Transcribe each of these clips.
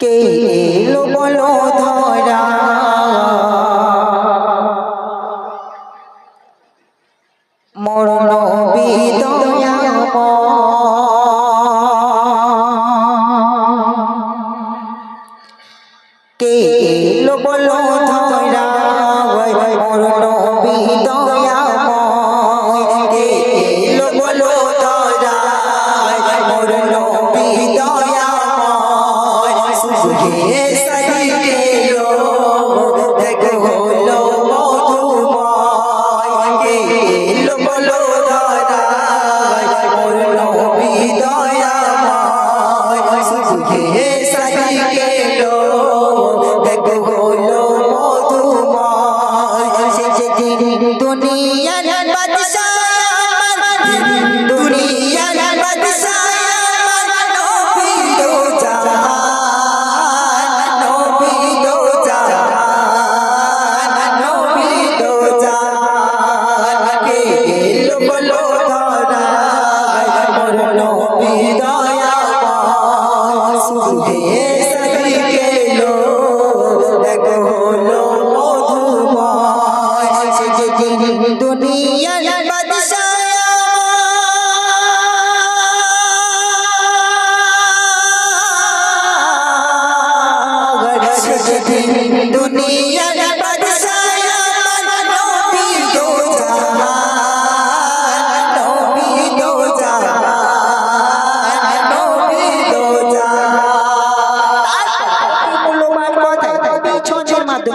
কে এলো বলো ধরা?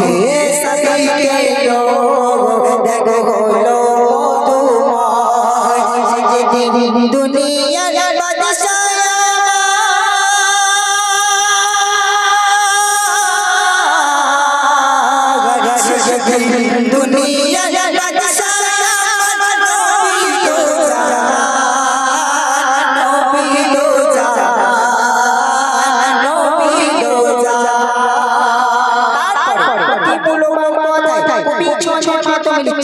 হে সাকাই কেলো দেখো হলো তোমায় যেদিন দুনিয়ার বাদশাহ Thank you.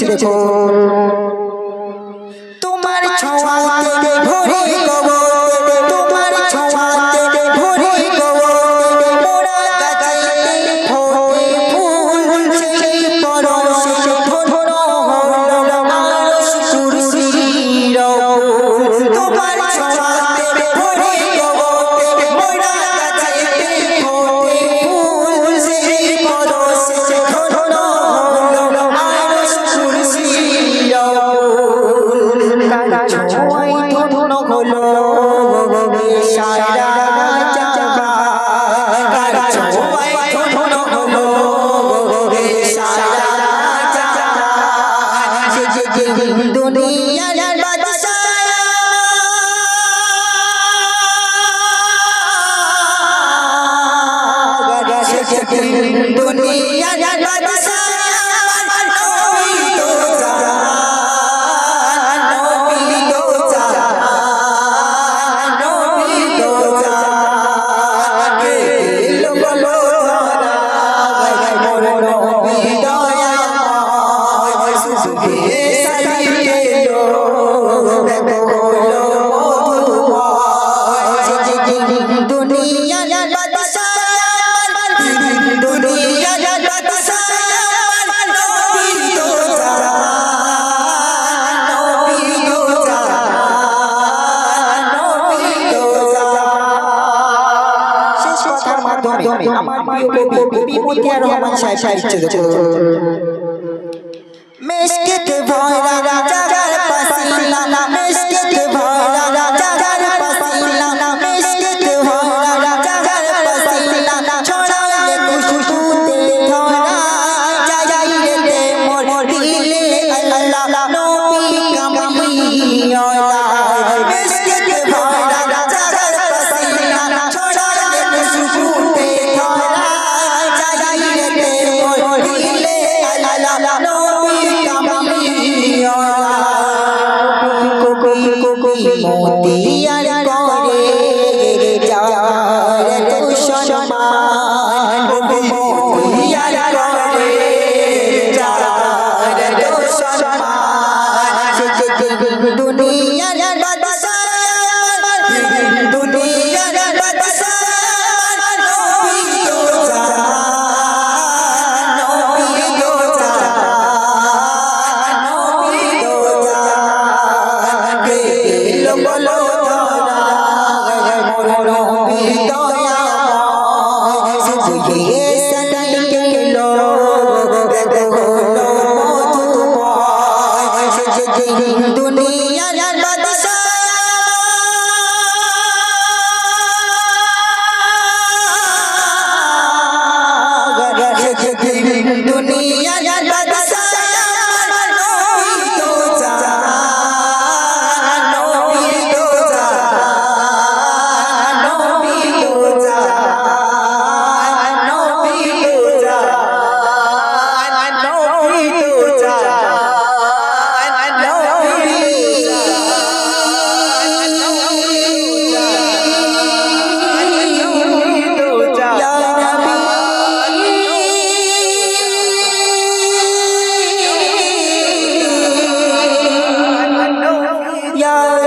দেখুন মাধ্যমে আমার প্রিয় কবি কবি মতিয়া রহমান সাহেব সাহিত্য